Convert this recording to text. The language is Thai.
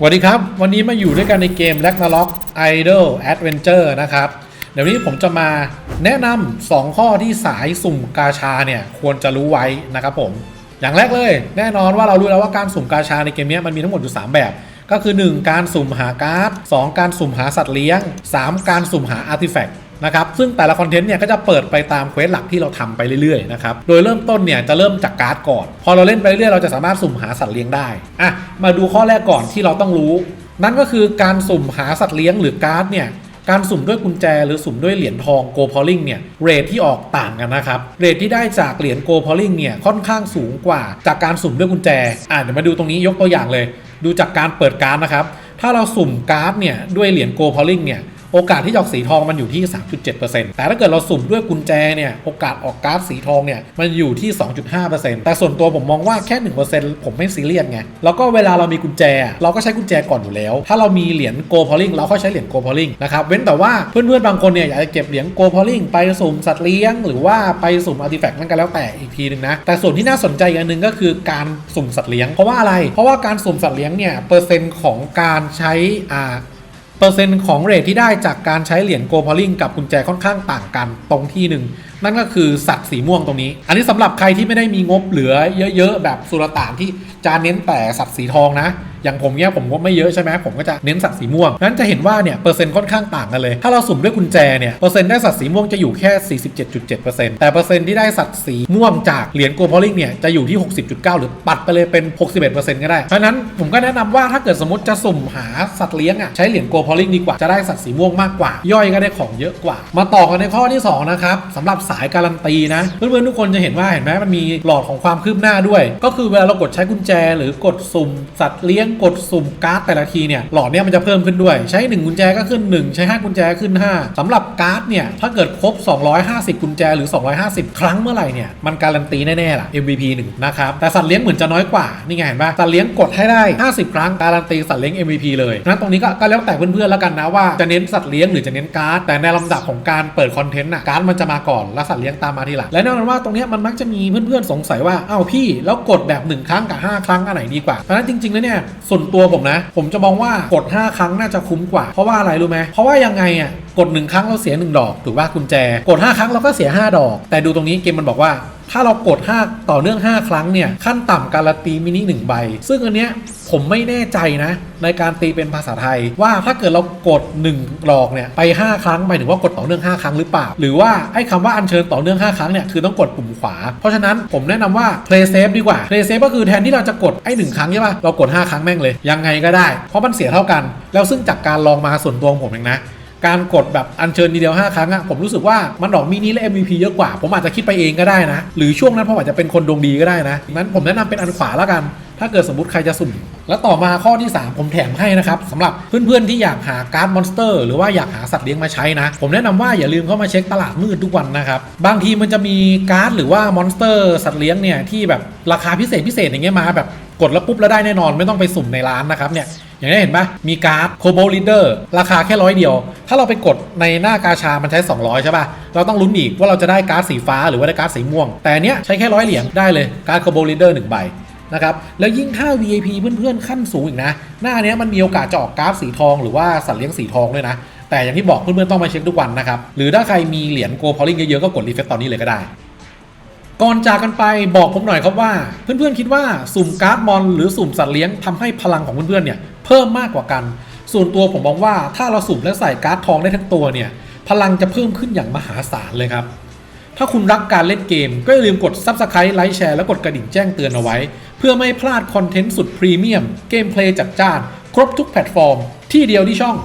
สวัสดีครับ วันนี้มาอยู่ด้วยกันในเกม Ragnarok Idol Adventure นะครับ เดี๋ยวนี้ผมจะมาแนะนำ2ข้อที่สายสุ่มกาชาเนี่ยควรจะรู้ไว้นะครับผม อย่างแรกเลย แน่นอนว่าเรารู้แล้วว่าการสุ่มกาชาในเกมเนี้ยมันมีทั้งหมดอยู่ 3 แบบ ก็คือ 1 การสุ่มหาการ์ด 2 การสุ่มหาสัตว์เลี้ยง 3 การสุ่มหาอาร์ติแฟกต์ นะครับซึ่งแต่ละคอนเทนต์เนี่ยก็จะเปิดไปตามเควสหลักที่เราทำไปเรื่อยๆนะครับโดยเริ่มต้นเนี่ยจะเริ่มจากการ์ดก่อน พอเราเล่นไปเรื่อยๆเราจะสามารถสุ่มหาสัตว์เลี้ยงได้อะมาดูข้อแรกก่อนที่เราต้องรู้ นั่นก็คือการสุ่มหาสัตว์เลี้ยงหรือการ์ดเนี่ยการสุ่มด้วยกุญแจหรือสุ่มด้วยเหรียญทองโกลพอลลิงเนี่ยเรทที่ออกต่างกันนะครับเรทที่ได้จากเหรียญโกลพอลลิงเนี่ยค่อนข้างสูงกว่าจากการสุ่มด้วยกุญแจอ่าเดี๋ยวมาดูตรงนี้ยกตัวอย่างเลย ดูจากการเปิดการ์ดนะครับถ้าเราสุ่มการ์ดเนี่ยด้วยเหรียญโกพอลิงเนี่ย โอกาสที่จะออกสีทองมันอยู่ที่ 3.7%แต่ถ้าเกิดเราสุ่มด้วยกุญแจเนี่ยโอกาสออกการ์ดสีทองเนี่ยมันอยู่ที่ 2.5%แต่ส่วนตัวผมมองว่าแค่ 1%ผมไม่ซีเรียสไงแล้วก็เวลาเรามีกุญแจ เราก็ใช้กุญแจก่อนอยู่แล้ว ถ้าเรามีเหรียญโกพอลิงเราก็ใช้เหรียญโกพอลิงนะครับเว้นแต่ว่าเพื่อนๆบางคนเนี่ยอยากจะเก็บเหรียญโกพอลิงไปสุ่มสัตว์เลี้ยง หรือว่าไปสุ่มอาร์ติแฟกต์นั่นก็แล้วแต่อีกทีหนึงนะแต่ส่วนที่น่าสนใจอย่างหนึ่งก็คือการสุ่มสัตว์เลี้ยงเพราะว่าอะไร เพราะว่าการสุ่มสัตว์เลี้ยงเนี่ยเปอร์เซ็นต์ของการใช้อ่า เปอร์เซ็นต์ของเรทที่ได้จากการใช้เหรียญโกพอลิงกับกุญแจค่อนข้างต่างกันตรงที่หนึ่งนั่นก็คือสัตว์สีม่วงตรงนี้ อันนี้สำหรับใครที่ไม่ได้มีงบเหลือเยอะๆ แบบสุลต่านที่จะเน้นแต่สัตว์สีทองนะ อย่างผมเนี่ยผมงบไม่เยอะใช่ไหมผมก็จะเน้นสัตว์สีม่วงนั้นจะเห็นว่าเนี่ยเปอร์เซ็นต์ค่อนข้างต่างกันเลย ถ้าเราสุ่มด้วยกุญแจเนี่ยเปอร์เซ็นต์ได้สัตว์สีม่วงจะอยู่แค่ 47.7%แต่เปอร์เซ็นต์ที่ได้สัตว์สีม่วงจากเหรียญโกลพอลิงเนี่ยจะอยู่ที่ 60.9 หรือปัดไปเลยเป็น 61%ก็ได้เพราะนั้นผมก็แนะนำว่าถ้าเกิดสมมติจะสุ่มหาสัตว์เลี้ยงอะใช้เหรียญโกลพอลิงดีกว่าจะได้สัตว์สีม่วงมากกว่า ย่อยก็ได้ของเยอะกว่า มาต่อกันในข้อที่สองนะครับสำหรับสายการันตีนะเพื่อนๆทุกคนจะเห็นว่าเห็นไหมมันมีหลอดของความคืบหน้าด้วย ก็คือเวลาเรากดใช้กุญแจหรือกดสุ่มสัตว์เลี้ยงกดสุ่มการ์ดแต่ละทีเนี่ยหลอดเนี่ยมันจะเพิ่มขึ้นด้วย ใช้ 1 กุญแจก็ขึ้น 1 ใช้ 5 กุญแจขึ้น 5สำหรับการ์ดเนี่ยถ้าเกิดครบ 250 กุญแจหรือ 250 ครั้งเมื่อไหร่เนี่ยมันการันตีแน่ๆล่ะ MVP 1นะครับแต่สัตว์เลี้ยงเหมือนจะน้อยกว่านี่ไงเห็นปะสัตว์เลี้ยงกดให้ได้ 50 ครั้งการันตีสัตว์เลี้ยง MVP เลยนั้นตรงนี้ก็ก็แล้วแต่เพื่อนๆแล้วกันนะว่าจะเน้นสัตว์เลี้ยงหรือจะเน้นการ์ดแต่ในลำดับของการเปิดคอนเทนต์น่ะการ์ดมันจะมาก่อนแล้วสัตว์เลี้ยงตามมาทีหลังและแน่นอนว่าตรงนี้มันมักจะมีเพื่อนๆสงสัยว่าอ้าวพี่แล้วกดแบบหนึ่งครั้งกับห้าครั้งอันไหนดีกว่าเพราะนั้นจริงๆแล้วเนี่ยส่วนตัวผมนะ ผมจะมองว่ากด 5 ครั้งน่าจะคุ้มกว่า เพราะว่าอะไรรู้ไหมเพราะว่ายังไงอะกด 1 ครั้งเราเสีย 1 ดอก ถูกป่ะกุญแจ กด 5 ครั้งเราก็เสีย 5 ดอก แต่ดูตรงนี้เกมมันบอกว่า ถ้าเรากด 5 ต่อเนื่อง 5 ครั้งเนี่ย ขั้นต่ำการันตีมินิ1ใบ ซึ่งอันเนี้ยผมไม่แน่ใจนะ ในการตีเป็นภาษาไทย ว่าถ้าเกิดเรากด1ดอกเนี่ยไป 5 ครั้งหมายถึงว่ากดต่อเนื่อง 5 ครั้งหรือเปล่า หรือว่าไอ้คำว่าอัญเชิญต่อเนื่อง 5 ครั้งเนี่ยคือต้องกดปุ่มขวา เพราะฉะนั้นผมแนะนำว่า play safe ดีกว่า play safe ก็คือแทนที่เราจะกดไอ้หนึ่งครั้งใช่ป่ะเรากด 5 ครั้งแม่งเลยยังไงก็ได้ เพราะมันเสียเท่ากัน แล้วซึ่งจากการลองมาส่วนตัวของผมเองนะ การกดแบบอัญเชิญทีเดียว 5 ครั้งอะผมรู้สึกว่ามันดอกมินิและ MVP เยอะกว่า ผมอาจจะคิดไปเองก็ได้นะ หรือช่วงนั้นผมอาจจะเป็นคนดวงดีก็ได้นะนั้นผมแนะนำเป็นอันขวาแล้วกัน ถ้าเกิดสมมติใครจะสุ่ม แล้วต่อมาข้อที่ 3 ผมแถมให้นะครับสำหรับเพื่อนๆที่อยากหาการ์ดมอนสเตอร์หรือว่าอยากหาสัตว์เลี้ยงมาใช้นะ ผมแนะนำว่าอย่าลืมเข้ามาเช็คตลาดมืดทุกวันนะครับบางทีมันจะมีการ์ดหรือว่ามอนสเตอร์สัตว์เลี้ยงเนี่ยที่แบบราคาพิเศษพิเศษอย่างเงี้ยมาแบบกดแล้วปุ๊บแล้วได้แน่นอนไม่ต้องไปสุ่มในร้านนะครับเนี่ย อย่างนี้เห็นปะมีการ์ดโคโบลิเดอร์ราคาแค่ร้อยเดียว ถ้าเราไปกดในหน้ากาชา มันใช้ 200 ใช่ปะเราต้องลุ้นอีกว่าเราจะได้การ์ดสีฟ้าหรือว่าได้การ์ดสีม่วง แต่อันเนี้ยใช้แค่ร้อยเหรียญได้เลยการ์ดโคโบลิเดอร์หนึ่งใบนะครับแล้วยิ่งถ้า VIP เพื่อนๆขั้นสูงอีกนะ หน้าเนี้ยมันมีโอกาสจะออกการ์ดสีทองหรือว่าสัตว์เลี้ยงสีทองด้วยนะแต่อย่างที่บอกเพื่อนๆต้องมาเช็คทุกวันนะครับ หรือถ้าใครมีเหรียญโกพอลิงเยอะๆ ก็กดรีเฟซตอนนี้เลยก็ได้ ก่อนจากกันไปบอกผมหน่อยครับว่า เพื่อนๆคิดว่าสุ่มการ์ดมอน หรือสุ่มสัตว์เลี้ยงทำให้พลังของเพื่อนๆเนี่ย เพิ่มมากกว่ากัน ส่วนตัวผมมองว่าถ้าเราสุ่มและใส่การ์ดทองได้ทั้งตัวเนี่ย พลังจะเพิ่มขึ้นอย่างมหาศาลเลยครับ ถ้าคุณรักการเล่นเกม ก็อย่าลืมกด Subscribe ไลค์แชร์และกดกระดิ่งแจ้งเตือนเอาไว้ เพื่อไม่พลาดคอนเทนต์สุดพรีเมียมเกมเพลย์จัดจ้านครบทุกแพลตฟอร์ม ที่เดียวที่ช่อง